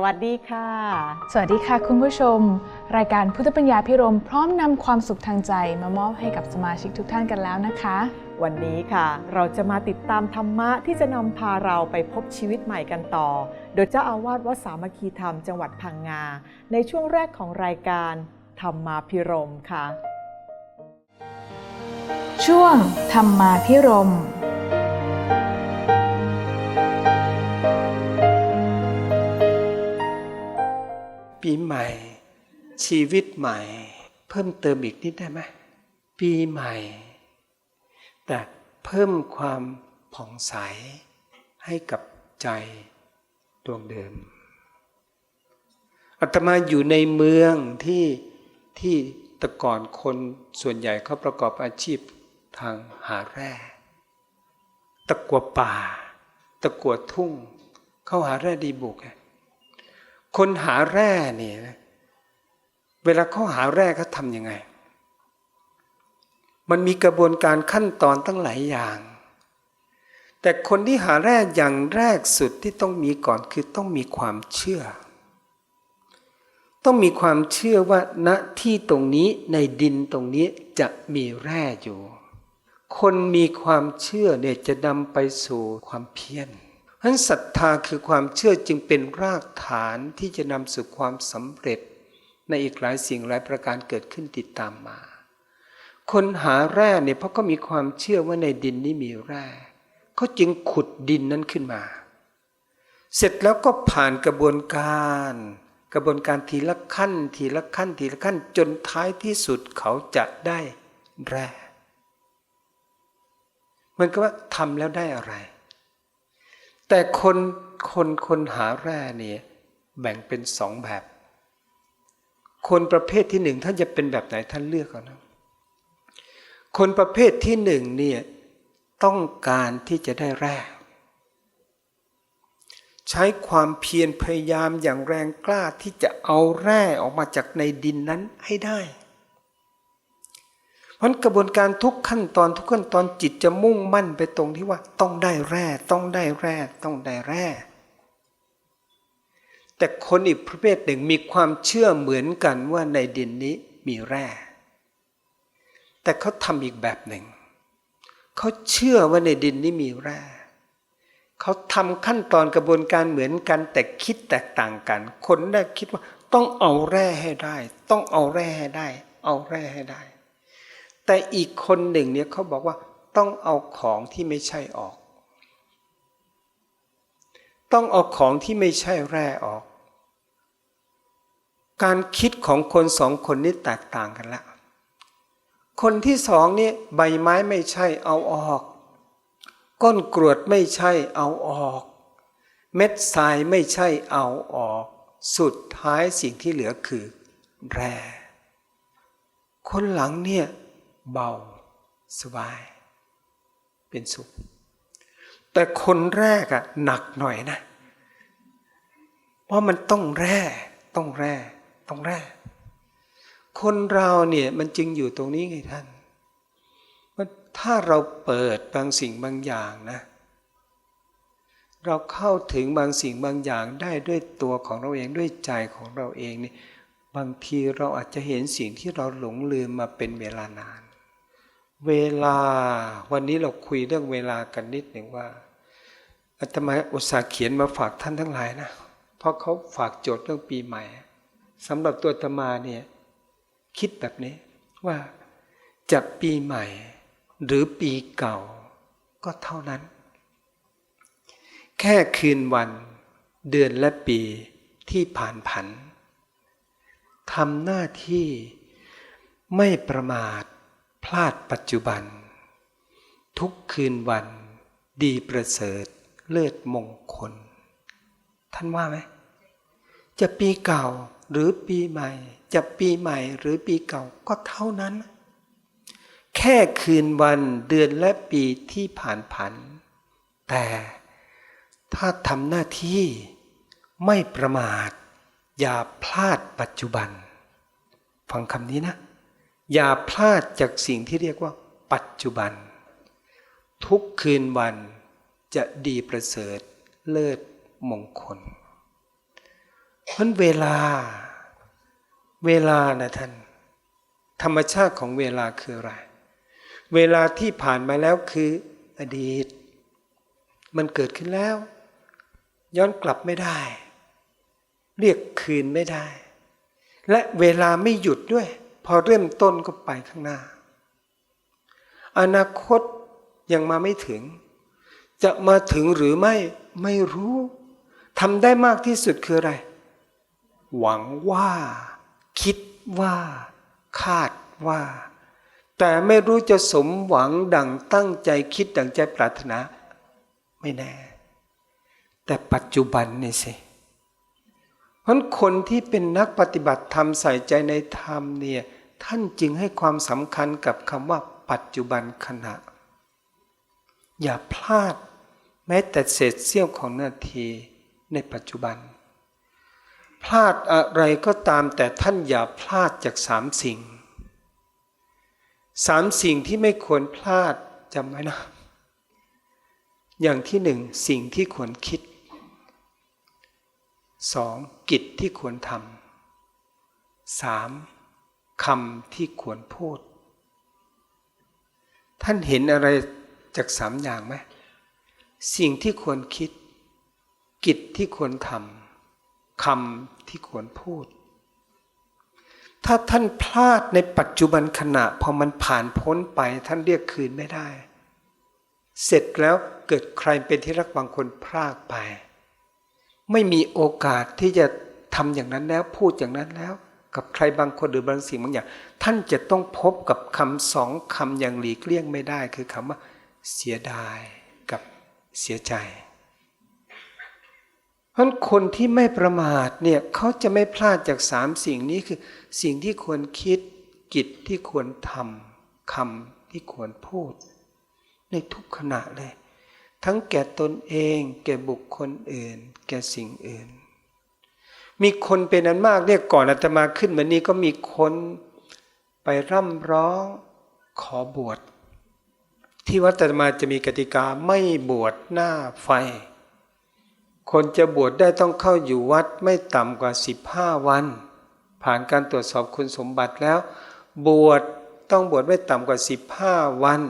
สวัสดีค่ะ สวัสดีค่ะคุณผู้ชม รายการพุทธปัญญาพิรมพร้อมนำความสุขทางใจมามอบให้กับสมาชิกทุกท่านกันแล้วนะคะ วันนี้ค่ะ เราจะมาติดตามธรรมะที่จะนำพาเราไปพบชีวิตใหม่กันต่อ โดยเจ้าอาวาสวัดสามัคคีธรรมจังหวัดพังงา ในช่วงแรกของรายการธรรมาพิรมค่ะ ช่วงธรรมาพิรม ปีใหม่ ชีวิตใหม่ เพิ่มเติมอีกนิดได้ไหมปีใหม่ แต่เพิ่มความผ่องใสให้กับใจดวงเดิมอาตมาอยู่ในเมืองที่ที่แตะก่อนคนส่วนใหญ่เขาประกอบอาชีพทางหาแร่ ตะกัวป่า ตะกัวทุ่ง เขาหาแร่ดีบุกไคนหาแร่เนี่ยเวลาเขาหาแร่เขาทำยังไง มันมีกระบวนการขั้นตอนตั้งหลายอย่าง แต่คนที่หาแร่อย่างแรกสุดที่ต้องมีก่อนคือต้องมีความเชื่อ ต้องมีความเชื่อว่าณที่ตรงนี้ในดินตรงนี้จะมีแร่อยู่ คนมีความเชื่อเนี่ยจะนำไปสู่ความเพียร ฉะนั้นศรัทธาคือความเชื่อจึงเป็นรากฐานที่จะนำสู่ความสำเร็จ ในอีกหลายสิ่งหลายประการเกิดขึ้นติดตามมา คนหาแร่เนี่ยเพราะก็มีความเชื่อว่าในดินนี้มีแร่เขาจึงขุดดินนั้นขึ้นมา เสร็จแล้วก็ผ่านกระบวนการ กระบวนการทีละขั้น ทีละขั้น ทีละขั้นจนท้ายที่สุดเขาจะได้แร่เหมันก็ว่าทำแล้วได้อะไร แต่คนคนคนหาแร่เนี่ยแบ่งเป็นสองแบบ คนประเภทที่หนึ่งท่านจะเป็นแบบไหนท่านเลือกเอานะ คนประเภทที่หนึ่งเนี่ยต้องการที่จะได้แร่ใช้ความเพียรพยายามอย่างแรงกล้าที่จะเอาแร่ออกมาจากในดินนั้นให้ได้ เพราะกระบวนการทุกขั้นตอนทุกขั้นตอนจิตจะมุ่งมั่นไปตรงที่ว่าต้องได้แร่ ต้องได้แร่ ต้องได้แร่ แต่คนอีกประเภทหนึ่งมีความเชื่อเหมือนกันว่าในดินนี้มีแร่ แต่เขาทำอีกแบบหนึ่ง เขาเชื่อว่าในดินนี้มีแร่เขาทำขั้นตอนกระบวนการเหมือนกัน แต่คิดแตกต่างกัน คนแรกคิดว่าต้องเอาแร่ให้ได้ ต้องเอาแร่ให้ได้ เอาแร่ให้ได้ แต่อีกคนหนึ่งเนี่ยเขาบอกว่าต้องเอาของที่ไม่ใช่ออก ต้องเอาของที่ไม่ใช่แร่ออก การคิดของคนสองคนนี้แตกต่างกันล้วคนที่สองนี่ใบไม้ไม่ใช่เอาออก ก้นกรวดไม่ใช่เอาออก เม็ดทรายไม่ใช่เอาออก สุดท้ายสิ่งที่เหลือคือแร่คนหลังเนี่ย เบา สบาย เป็นสุข แต่คนแรกอะหนักหน่อยนะ เพราะมันต้องแร่ต้องแร่ต้องแร่คนเราเนี่ยมันจึงอยู่ตรงนี้ไงท่านถ้าเราเปิดบางสิ่งบางอย่างนะ เราเข้าถึงบางสิ่งบางอย่างได้ด้วยตัวของเราเองด้วยใจของเราเองนี่บางทีเราอาจจะเห็นสิ่งที่เราหลงลืมมาเป็นเวลานาน เวลา วันนี้เราคุยเรื่องเวลากันนิดหนึ่งว่าอาตมาอุตส่าห์เขียนมาฝากท่านทั้งหลายนะเพราะเขาฝากโจทย์เรื่องปีใหม่สำหรับตัวอาตมาเนี่ยคิดแบบนี้ว่าจะปีใหม่ หรือปีเก่าก็เท่านั้น แค่คืนวัน เดือนและปีที่ผ่านผันทำหน้าที่ไม่ประมาท พลาดปัจจุบัน ทุกคืนวัน ดีประเสริฐเลิศมงคล ท่านว่าไหมจะปีเก่าหรือปีใหม่ จะปีใหม่หรือปีเก่าก็เท่านั้น แค่คืนวันเดือนและปีที่ผ่านผัน แต่ถ้าทำหน้าที่ไม่ประมาท อย่าพลาดปัจจุบัน ฟังคำนี้นะ อย่าพลาดจากสิ่งที่เรียกว่า ปัจจุบัน ทุกคืนวันจะดีประเสริฐเลิศมงคลมันเวลา เวลานะท่าน ธรรมชาติของเวลาคืออะไร เวลาที่ผ่านมาแล้วคืออดีต มันเกิดขึ้นแล้ว ย้อนกลับไม่ได้ เรียกคืนไม่ได้ และเวลาไม่หยุดด้วย พอเริ่มต้นก็ไปข้างหน้า อนาคตยังมาไม่ถึง จะมาถึงหรือไม่ไม่รู้ทำได้มากที่สุดคืออะไร หวังว่า คิดว่า คาดว่า แต่ไม่รู้จะสมหวังดังตั้งใจคิดดังใจปรารถนา ไม่แน่ แต่ปัจจุบันนี่สิเพราะคนที่เป็นนักปฏิบัติธรรมใส่ใจในธรรมเนี่ย ท่านจึงให้ความสำคัญกับคำว่าปัจจุบันขณะ อย่าพลาดแม้แต่เศษเสี้ยวของนาทีในปัจจุบัน พลาดอะไรก็ตามแต่ท่านอย่าพลาดจากสามสิ่งสามสิ่งที่ไม่ควรพลาดจำไว้นะ อย่างที่หนึ่งสิ่งที่ควรคิดสองกิจที่ควรทำสาม คำที่ควรพูด ท่านเห็นอะไรจากสามอย่างไหมสิ่งที่ควรคิด กิจที่ควรทำคำที่ควรพูด ถ้าท่านพลาดในปัจจุบันขณะพอมันผ่านพ้นไปท่านเรียกคืนไม่ได้ เสร็จแล้วเกิดใครเป็นที่รักบางคนพลากไป ไม่มีโอกาสที่จะทำอย่างนั้นแล้วพูดอย่างนั้นแล้ว กับใครบางคนหรือบางสิ่งบางอย่าง ท่านจะต้องพบกับคำสองคำอย่างหลีกเลี่ยงไม่ได้ คือคำว่า เสียดายกับเสียใจเพราะคนที่ไม่ประมาทเนี่ยเขาจะไม่พลาดจากสามสิ่งนี้คือสิ่งที่ควรคิดกิจที่ควรทำคำที่ควรพูด ในทุกขณะเลย ทั้งแก่ตนเอง แก่บุคคลอื่น แก่สิ่งอื่น มีคนเป็นอันมากเนี่ยก่อนอาตมาขึ้นมานี้ก็มีคนไปร่ำร้องขอบวช ที่วัดอาตมาจะมีกติกาไม่บวชหน้าไฟ คนจะบวชได้ต้องเข้าอยู่วัดไม่ต่ำกว่า 15 วัน ผ่านการตรวจสอบคุณสมบัติแล้ว บวชต้องบวชไม่ต่ำกว่า 15 วัน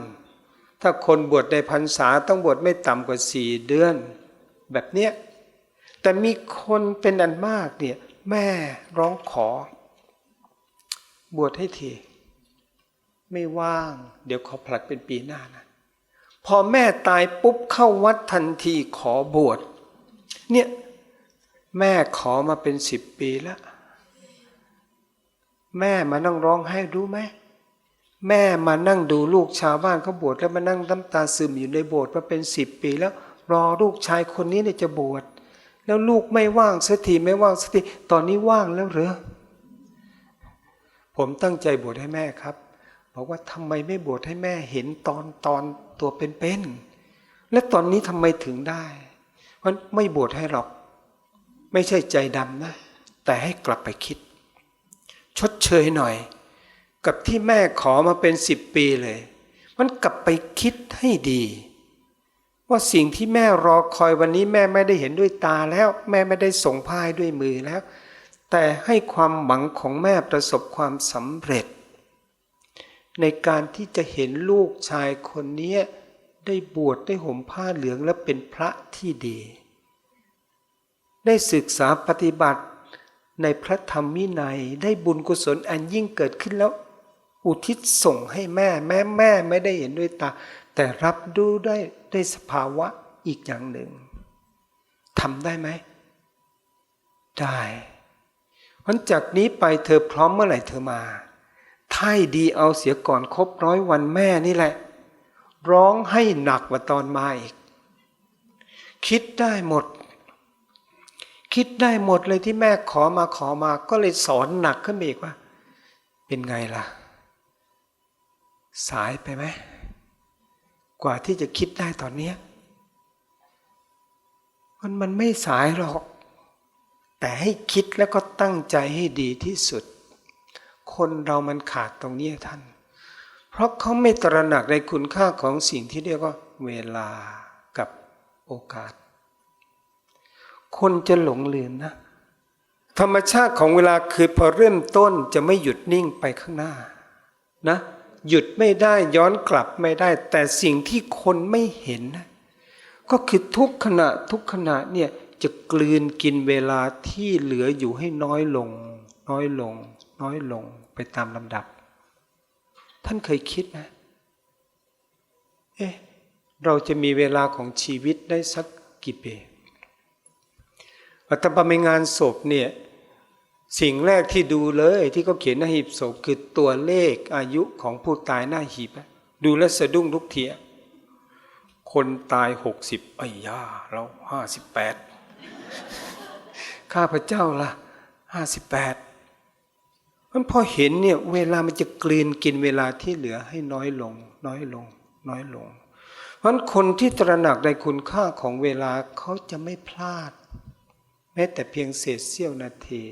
ถ้าคนบวชในพรรษาต้องบวชไม่ต่ำกว่าสี่เดือน แบบเนี้ย แต่มีคนเป็นอันมากเนี่ยแม่ร้องขอ บวชให้ทีไม่ว่าง เดี๋ยวขอผลัดเป็นปีหน้านะพอแม่ตายปุ๊บเข้าวัดทันทีขอบวชเนี่ยแม่ขอมาเป็นสิบปีแล้วแม่มานั่งร้องไห้รู้ไหมแม่มานั่งดูลูกชาวบ้านเขาบวชแล้วมานั่งน้ำตาซึมอยู่ในโบสถ์มาเป็นสิบปีแล้ว รอลูกชายคนนี้เนี่ยจะบวช แล้วลูกไม่ว่างสักทีไม่ว่างสักทีตอนนี้ว่างแล้วเหรอผมตั้งใจบวชให้แม่ครับ บอกว่าทำไมไม่บวชให้แม่เห็นตอนตอนตัวเป็นๆและตอนนี้ทำไมถึงได้เพราะไม่บวชให้หรอก ไม่ใช่ใจดำนะ แต่ให้กลับไปคิด ชดเชยหน่อย กับที่แม่ขอมาเป็นสิบปีเลย มันกลับไปคิดให้ดี ว่าสิ่งที่แม่รอคอยวันนี้แม่ไม่ได้เห็นด้วยตาแล้ว แม่ไม่ได้ส่งพายด้วยมือแล้ว แต่ให้ความหวังของแม่ประสบความสำเร็จ ในการที่จะเห็นลูกชายคนนี้ได้บวชได้ห่มผ้าเหลืองและเป็นพระที่ดี ได้ศึกษาปฏิบัติในพระธรรมวินัยได้บุญกุศลอันยิ่งเกิดขึ้นแล้ว อุทิศส่งให้แม่แม่แม่ไม่ได้เห็นด้วยตา แต่รับดูได้ได้สภาวะอีกอย่างหนึ่งทำได้ไหม ได้วันจากนี้ไปเธอพร้อมเมื่อไหร่เธอมาถ้าให้ดีเอาเสียก่อนครบร้อยวันแม่นี่แหละ ร้องให้หนักกว่าตอนมาอีก คิดได้หมด คิดได้หมดเลยที่แม่ขอมาขอมาก็เลยสอนหนักขึ้นไปอีกว่า เป็นไงล่ะ สายไปไหมกว่าที่จะคิดได้ตอนนี้มันมันไม่สายหรอก แต่ให้คิดแล้วก็ตั้งใจให้ดีที่สุด คนเรามันขาดตรงนี้ท่าน เพราะเขาไม่ตระหนักในคุณค่าของสิ่งที่เรียกว่า เวลากับโอกาส คนจะหลงลืมนะ ธรรมชาติของเวลาคือพอเริ่มต้นจะไม่หยุดนิ่งไปข้างหน้านะ หยุดไม่ได้ย้อนกลับไม่ได้ แต่สิ่งที่คนไม่เห็น ก็คือทุกขณะทุกขณะเนี่ยจะกลืนกินเวลาที่เหลืออยู่ให้น้อยลง น้อยลง น้อยลงไปตามลำดับ ท่านเคยคิดไหมเอ๊ะเราจะมีเวลาของชีวิตได้สักกี่ปีอาตมาไปงานศพเนี่ย สิ่งแรกที่ดูเลยที่เขาเขียนหน้าหีบศพคือตัวเลขอายุของผู้ตายหน้าหีบ ดูแลสะดุ้งทุกเทีย คนตายหกสิบไอ้ย่าเราห้าสิบแปดข้าพระเจ้าละห้าสิบแปดมันพอเห็นเนี่ยเวลามันจะกลืนกินเวลาที่เหลือให้น้อยลง น้อยลง น้อยลง เพราะคนที่ตระหนักในคุณค่าของเวลาเขาจะไม่พลาด แม้แต่เพียงเศษเสี้ยวนาที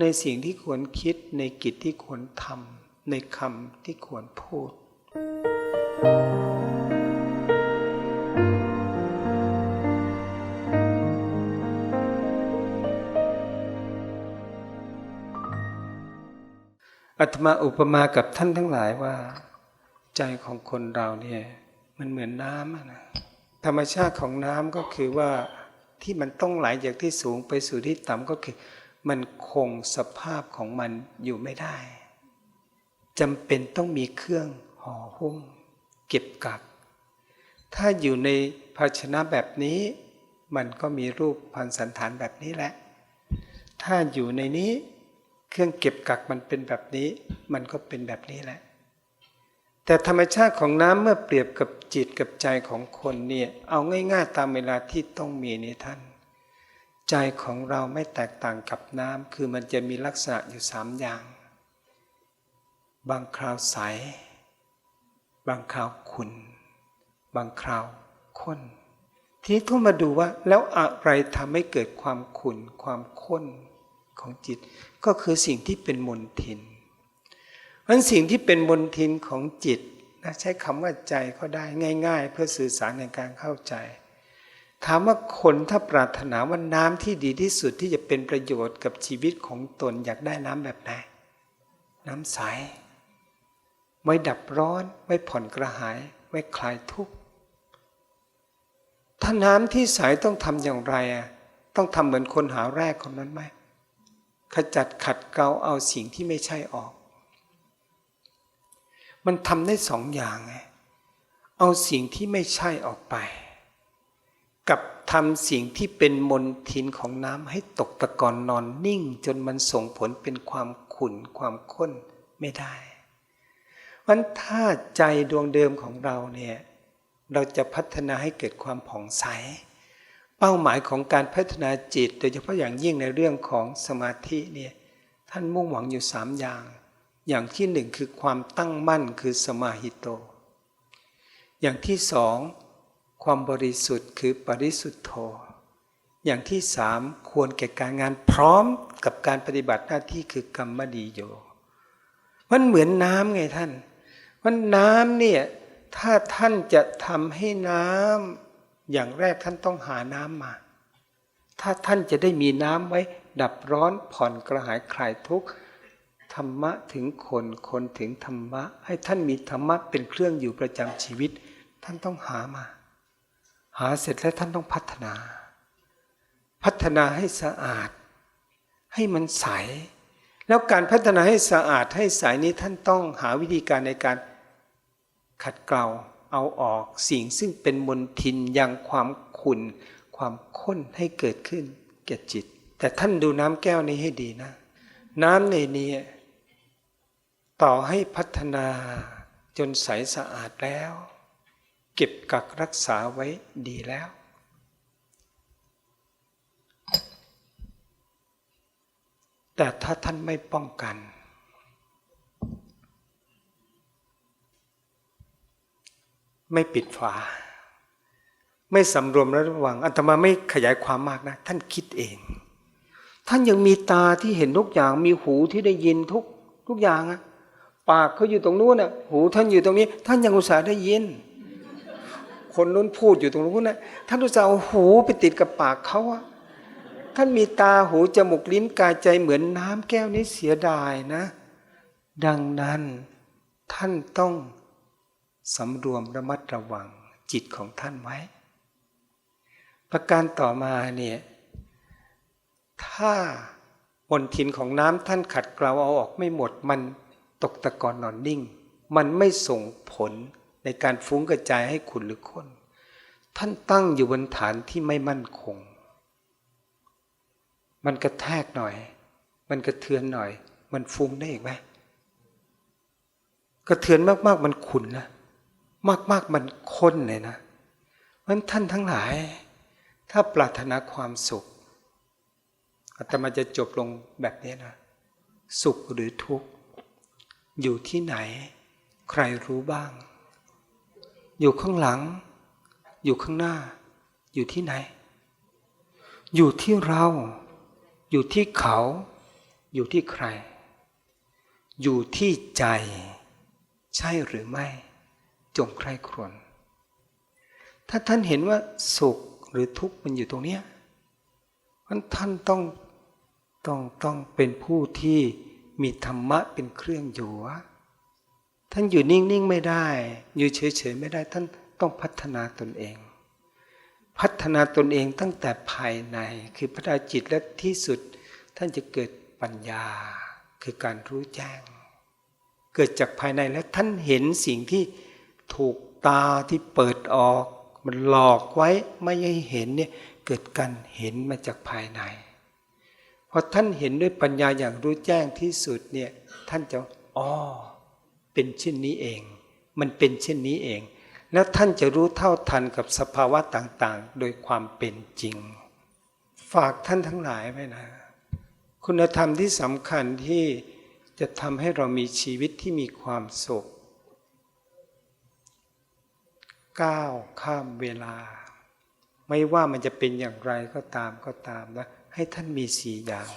ในสิ่งที่ควรคิดในกิจที่ควรทำในคำที่ควรพูดอาตมาอุปมากับท่านทั้งหลายว่า ใจของคนเราเนี่ยมันเหมือนน้ำนะธรรมชาติของน้ำก็คือว่าที่มันต้องไหลจากที่สูงไปสู่ที่ต่ำก็คือ มันคงสภาพของมันอยู่ไม่ได้จำเป็นต้องมีเครื่องห่อหุ้มเก็บกัก ถ้าอยู่ในภาชนะแบบนี้ มันก็มีรูปพันสันฐานแบบนี้แหละ ถ้าอยู่ในนี้เครื่องเก็บกักมันเป็นแบบนี้ มันก็เป็นแบบนี้แหละ แต่ธรรมชาติของน้ำเมื่อเปรียบกับจิตกับใจของคนเนี่ย เอาง่ายๆตามเวลาที่ต้องมีในท่าน ใจของเราไม่แตกต่างกับน้ำคือมันจะมีลักษณะอยู่สามอย่าง บางคราวใส บางคราวขุ่นบางคราวข้น ทีนี้ต้องมาดูว่าแล้วอะไรทำให้เกิดความขุ่นความข้นของจิต ก็คือสิ่งที่เป็นมนทินเพราะฉะนั้นสิ่งที่เป็นมนทินของจิตนะใช้คำว่าใจก็ได้ง่าย ๆ เพื่อสื่อสารในการเข้าใจ ถามว่าคนถ้าปรารถนาว่าน้ำที่ดีที่สุดที่จะเป็นประโยชน์กับชีวิตของตนอยากได้น้ำแบบไหน น้ำใสไว้ดับร้อนไว้ผ่อนกระหายไว้คลายทุกข์ ถ้าน้ำที่ใสต้องทำอย่างไรอะต้องทำเหมือนคนหาแรกคนนั้นไหมขจัดขัดเกลาเอาสิ่งที่ไม่ใช่ออก มันทำได้สองอย่างไง เอาสิ่งที่ไม่ใช่ออกไป กับทำสิ่งที่เป็นมนทินของน้ำให้ตกตะกอนนอนนิ่ง จนมันส่งผลเป็นความขุ่นความข้นไม่ได้มันถ้าใจดวงเดิมของเราเนี่ยเราจะพัฒนาให้เกิดความผ่องใส เป้าหมายของการพัฒนาจิต โดยเฉพาะอย่างยิ่งในเรื่องของสมาธิเนี่ยท่านมุ่งหวังอยู่สามอย่าง อย่างที่หนึ่งคือความตั้งมั่นคือสมาหิโต อย่างที่สอง ความบริสุทธิ์คือปริสุทธโธอย่างที่สามควรแก่การงานพร้อมกับการปฏิบัติหน้าที่คือกรรมดีโย มันเหมือนน้ำไงท่าน มันน้ำเนี่ยถ้าท่านจะทำให้น้ำอย่างแรกท่านต้องหาน้ำมา ถ้าท่านจะได้มีน้ำไว้ ดับร้อนผ่อนกระหายคลายทุกข์ธรรมะถึงคนคนถึงธรรมะ ให้ท่านมีธรรมะเป็นเครื่องอยู่ประจำชีวิต ท่านต้องหามา หาเสร็จแล้วท่านต้องพัฒนา พัฒนาให้สะอาด ให้มันใส แล้วการพัฒนาให้สะอาดให้ใสนี้ท่านต้องหาวิธีการในการขัดเกลาเอาออกสิ่งซึ่งเป็นมลทินยังความขุ่นความข้นให้เกิดขึ้นแก่จิต แต่ท่านดูน้ำแก้วนี้ให้ดีนะ น้ำในนี้ต่อให้พัฒนาจนใสสะอาดแล้ว เก็บกักรักษาไว้ดีแล้ว แต่ถ้าท่านไม่ป้องกัน ไม่ปิดฝา ไม่สำรวมระวังอัตมาไม่ขยายความมากนะ ท่านคิดเอง ท่านยังมีตาที่เห็นทุกอย่าง มีหูที่ได้ยินทุกทุกอย่างอะปากเขาอยู่ตรงนู้นน่ะหูท่านอยู่ตรงนี้ ท่านยังอุตส่าห์ได้ยิน คนนู้นพูดอยู่ตรงนู้นนะท่านอุตส่าห์เอาหูไปติดกับปากเขาอะท่านมีตาหูจมูกลิ้นกายใจเหมือนน้ำแก้วนี้เสียดายนะ ดังนั้นท่านต้องสำรวมระมัดระวังจิตของท่านไว้ ประการต่อมาเนี่ยถ้ามนทินของน้ำท่านขัดเกลาเอาออกไม่หมดมันตกตะกอนนอนนิ่ง มันไม่ส่งผล ในการฟุ้งกระจายให้ขุนหรือคนท่านตั้งอยู่บนฐานที่ไม่มั่นคง มันกระแทกหน่อย มันกระเทือนหน่อย มันฟุ้งได้อีกไหมกระเทือนมากๆ มันขุนนะ มากๆ มันค้นเลยนะเพราะฉะนั้นท่านทั้งหลาย ถ้าปรารถนาความสุขอาตมาจะจบลงแบบนี้นะ สุขหรือทุกข์ อยู่ที่ไหน ใครรู้บ้าง อยู่ข้างหลัง อยู่ข้างหน้า อยู่ที่ไหน อยู่ที่เรา อยู่ที่เขา อยู่ที่ใคร อยู่ที่ใจ ใช่หรือไม่ จงใคร่ครวญถ้าท่านเห็นว่าสุขหรือทุกข์มันอยู่ตรงเนี้ยมันท่านต้องต้องต้องเป็นผู้ที่มีธรรมะเป็นเครื่องอยู่ ท่านอยู่นิ่งๆไม่ได้ อยู่เฉยๆไม่ได้ ท่านต้องพัฒนาตนเอง พัฒนาตนเองตั้งแต่ภายใน คือพัฒนาจิตและที่สุด ท่านจะเกิดปัญญา คือการรู้แจ้ง เกิดจากภายในและท่านเห็นสิ่งที่ถูกตาที่เปิดออก มันหลอกไว้ไม่ให้เห็นเนี่ยเกิดการเห็นมาจากภายในพอท่านเห็นด้วยปัญญาอย่างรู้แจ้งที่สุดเนี่ยท่านจะอ๋อ เป็นเช่นนี้เอง มันเป็นเช่นนี้เอง แล้วท่านจะรู้เท่าทันกับสภาวะต่างๆ โดยความเป็นจริง ฝากท่านทั้งหลายไว้นะ คุณธรรมที่สำคัญที่จะทำให้เรามีชีวิตที่มีความสุขก้าวข้ามเวลา ไม่ว่ามันจะเป็นอย่างไรก็ตามก็ตามนะให้ท่านมีสี่อย่าง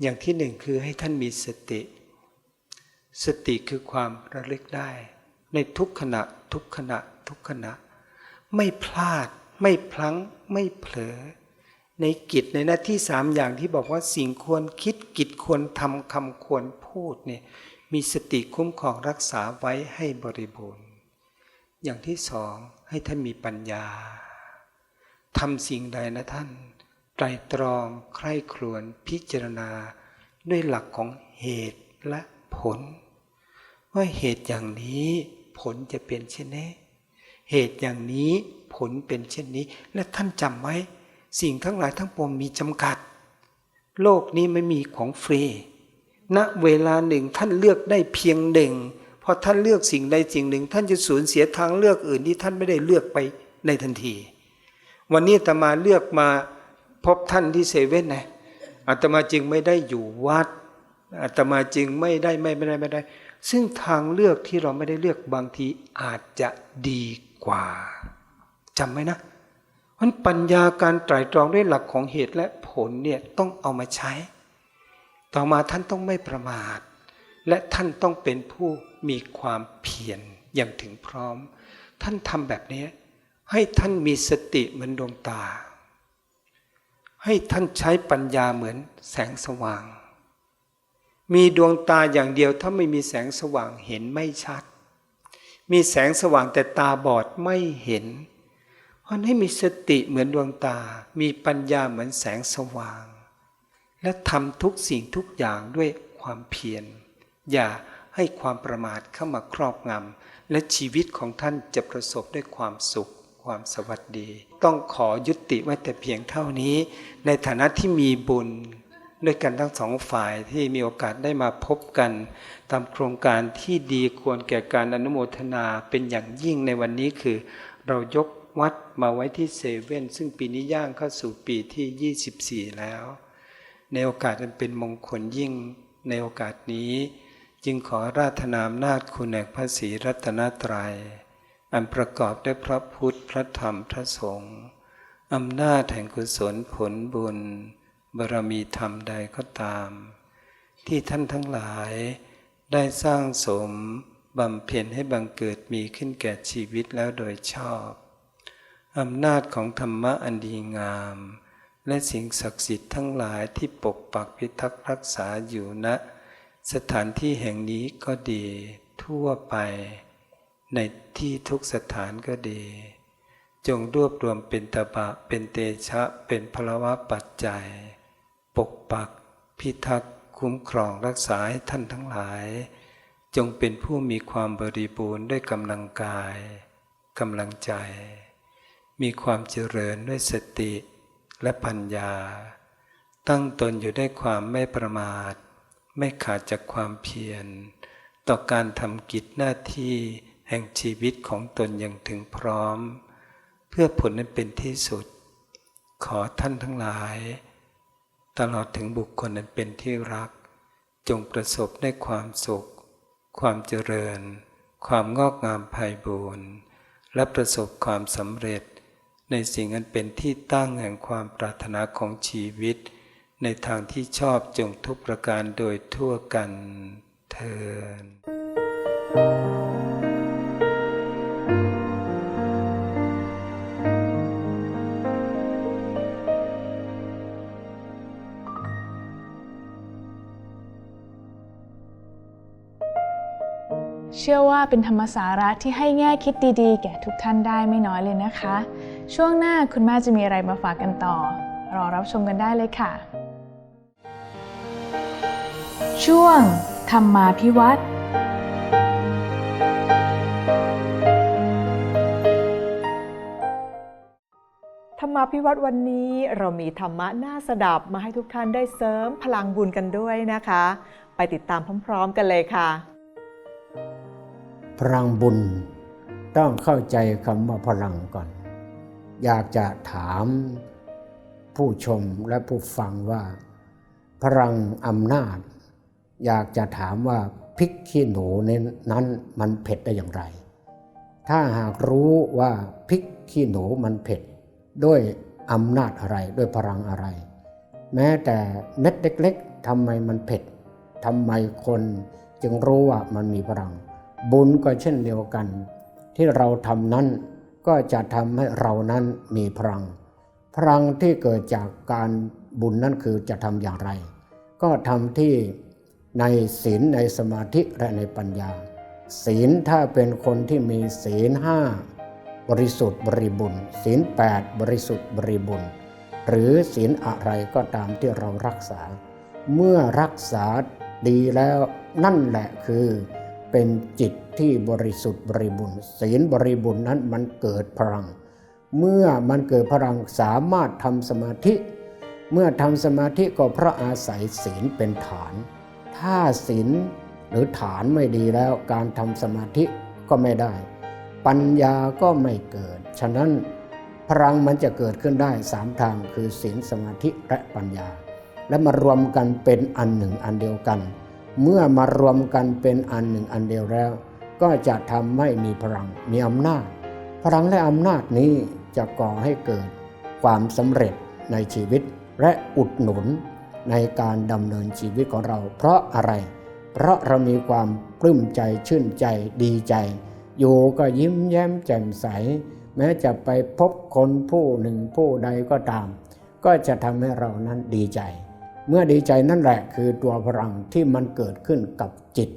อย่างที่หนึ่งคือให้ท่านมีสติ สติคือความระลึกได้ ในทุกขณะทุกขณะทุกขณะ ไม่พลาด ไม่พลั้ง ไม่เผลอ ในกิจในหน้าที่สามอย่างที่บอกว่าสิ่งควรคิดกิจควรทำคำควรพูดเนี่ยมีสติคุ้มครองรักษาไว้ให้บริบูรณ์ อย่างที่สองให้ท่านมีปัญญาทำสิ่งใดนะท่านไตรตรองใคร่ครวญพิจารณา ด้วยหลักของเหตุและผล ว่าเหตุอย่างนี้ผลจะเป็นเช่นนี้ เหตุอย่างนี้ผลเป็นเช่นนี้ และท่านจำไว้ สิ่งทั้งหลายทั้งปวงมีจำกัด โลกนี้ไม่มีของฟรีณเวลาหนึ่งท่านเลือกได้เพียงหนึ่งพอท่านเลือกสิ่งใดสิ่งหนึ่ง ท่านจะสูญเสียทางเลือกอื่นที่ท่านไม่ได้เลือกไปในทันที วันนี้อาตมาเลือกมาพบท่านที่เซเว่นนะอาตมาจึงไม่ได้อยู่วัดอาตมาจึงไม่ได้ไม่ไม่ได้ไม่ได้ ซึ่งทางเลือกที่เราไม่ได้เลือกบางทีอาจจะดีกว่าจำไว้นะเพราะปัญญาการไตร่ตรองด้วยหลักของเหตุและผลเนี่ยต้องเอามาใช้ ต่อมาท่านต้องไม่ประมาท และท่านต้องเป็นผู้มีความเพียรอย่างถึงพร้อม ท่านทำแบบนี้ ให้ท่านมีสติเหมือนดวงตา ให้ท่านใช้ปัญญาเหมือนแสงสว่าง มีดวงตาอย่างเดียวถ้าไม่มีแสงสว่างเห็นไม่ชัด มีแสงสว่างแต่ตาบอดไม่เห็น เพราะให้มีสติเหมือนดวงตา มีปัญญาเหมือนแสงสว่าง และทำทุกสิ่งทุกอย่างด้วยความเพียร อย่าให้ความประมาทเข้ามาครอบงำ และชีวิตของท่านจะประสบด้วยความสุข ความสวัสดี ต้องขอยุติไว้แต่เพียงเท่านี้ ในฐานะที่มีบุญ ด้วยกันทั้งสองฝ่ายที่มีโอกาสได้มาพบกันตามโครงการที่ดีควรแก่การอนุโมทนาเป็นอย่างยิ่งในวันนี้คือ เรายกวัดมาไว้ที่เซเว่นซึ่งปีนี้ย่างเข้าสู่ปีที่ 24 แล้ว ในโอกาสอันเป็นมงคลยิ่งในโอกาสนี้ จึงขอราธนามนาจคุณแห่งพระศรีรัตนตรัย อันประกอบด้วยพระพุทธพระธรรมพระสงฆ์อำนาจแห่งกุศลผลบุญ บารมีธรรมใดก็ตาม ที่ท่านทั้งหลายได้สร้างสมบำเพ็ญให้บังเกิดมีขึ้นแก่ชีวิตแล้วโดยชอบอำนาจของธรรมะอันดีงาม และสิ่งศักดิ์สิทธิ์ทั้งหลายที่ปกปักพิทักษ์รักษาอยู่ณสถานที่แห่งนี้ก็ดีทั่วไป ในที่ทุกสถานก็ดี จงรวบรวมเป็นตบะเป็นเตชะเป็นพลวะปัจจัย ปกปัก พิทักษ์คุ้มครองรักษาให้ท่านทั้งหลาย จงเป็นผู้มีความบริบูรณ์ด้วยกำลังกายกำลังใจ มีความเจริญด้วยสติและปัญญา ตั้งตนอยู่ด้วยความไม่ประมาท ไม่ขาดจากความเพียร ต่อการทำกิจหน้าที่แห่งชีวิตของตนอย่างถึงพร้อม เพื่อผลนั้นเป็นที่สุด ขอท่านทั้งหลาย ตลอดถึงบุคคลนั้นเป็นที่รัก จงประสบได้ความสุข ความเจริญ ความงอกงามไพบูรณ์และประสบความสำเร็จ ในสิ่งอันเป็นที่ตั้งแห่งความปรารถนาของชีวิต ในทางที่ชอบจงทุกประการโดยทั่วกันเทิน เชื่อว่าเป็นธรรมสาระที่ให้แง่คิดดีๆ แก่ทุกท่านได้ไม่น้อยเลยนะคะ ช่วงหน้าคุณแม่จะมีอะไรมาฝากกันต่อ รอรับชมกันได้เลยค่ะ ช่วง ธรรมาพิวัตรธรรมาพิวัตรวันนี้เรามีธรรมะน่าสดับมาให้ทุกท่านได้เสริมพลังบุญกันด้วยนะคะ ไปติดตามพร้อม ๆ กันเลยค่ะ พลังบุญ ต้องเข้าใจคำว่าพลังก่อน อยากจะถามผู้ชมและผู้ฟังว่า พลังอำนาจ อยากจะถามว่าพริกขี้หนูนนั้นมันเผ็ดได้อย่างไร ถ้าหากรู้ว่าพริกขี้หนูมันเผ็ดด้วยอำนาจอะไรด้วยพลังอะไร แม้แต่เม็ดเล็ก ๆทำไมมันเผ็ดทำไมคนจึงรู้ว่ามันมีพลัง บุญก็เช่นเดียวกัน ที่เราทำนั้นก็จะทำให้เรานั้นมีพลัง พลังที่เกิดจากการบุญนั่นคือจะทำอย่างไร ก็ทำที่ในศีลในสมาธิและในปัญญา ศีลถ้าเป็นคนที่มีศีลห้าบริสุทธิ์บริบูรณ์ศีลแปดบริสุทธิ์บริบูรณ์หรือศีลอะไรก็ตามที่เรารักษา เมื่อรักษาดีแล้วนั่นแหละคือ เป็นจิตที่บริสุทธิ์บริบูรณ์ศีลบริบูรณ์นั้นมันเกิดพลัง เมื่อมันเกิดพลังสามารถทำสมาธิ เมื่อทำสมาธิก็เพราะอาศัยศีลเป็นฐาน ถ้าศีลหรือฐานไม่ดีแล้วการทำสมาธิก็ไม่ได้ ปัญญาก็ไม่เกิด ฉะนั้นพลังมันจะเกิดขึ้นได้สามทางคือศีลสมาธิและปัญญา และมารวมกันเป็นอันหนึ่งอันเดียวกัน เมื่อมารวมกันเป็นอันหนึ่งอันเดียวแล้ว ก็จะทำให้มีพลังมีอำนาจ พลังและอำนาจนี้จะก่อให้เกิดความสำเร็จในชีวิตและอุดหนุนในการดำเนินชีวิตของเรา เพราะอะไร เพราะเรามีความปลื้มใจชื่นใจดีใจ อยู่ก็ยิ้มแย้มแจ่มใส แม้จะไปพบคนผู้หนึ่งผู้ใดก็ตาม ก็จะทำให้เรานั้นดีใจ เมื่อดีใจนั่นแหละคือตัวพลังที่มันเกิดขึ้นกับจิต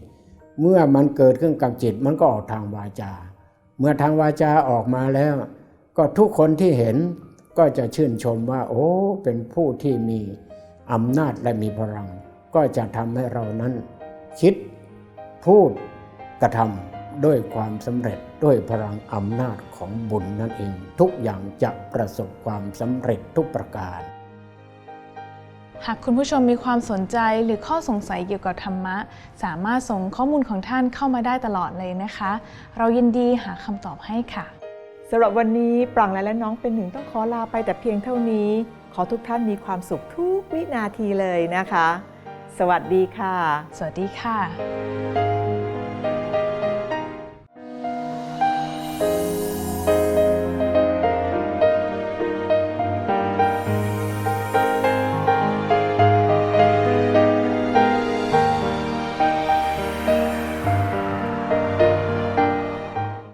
เมื่อมันเกิดขึ้นกับจิตมันก็ออกทางวาจา เมื่อทางวาจาออกมาแล้ว ก็ทุกคนที่เห็นก็จะชื่นชมว่า โอ้ เป็นผู้ที่มีอำนาจและมีพลัง ก็จะทำให้เรานั้น คิดพูดกระทำด้วยความสำเร็จด้วยพลังอำนาจของบุญนั่นเอง ทุกอย่างจะประสบความสำเร็จทุกประการ หากคุณผู้ชมมีความสนใจหรือข้อสงสัยเกี่ยวกับธรรมะ สามารถส่งข้อมูลของท่านเข้ามาได้ตลอดเลยนะคะ เรายินดีหาคำตอบให้ค่ะสำหรับวันนี้ปรางและและน้องเป็นหนึ่งต้องขอลาไปแต่เพียงเท่านี้ ขอทุกท่านมีความสุขทุกวินาทีเลยนะคะ สวัสดีค่ะ สวัสดีค่ะ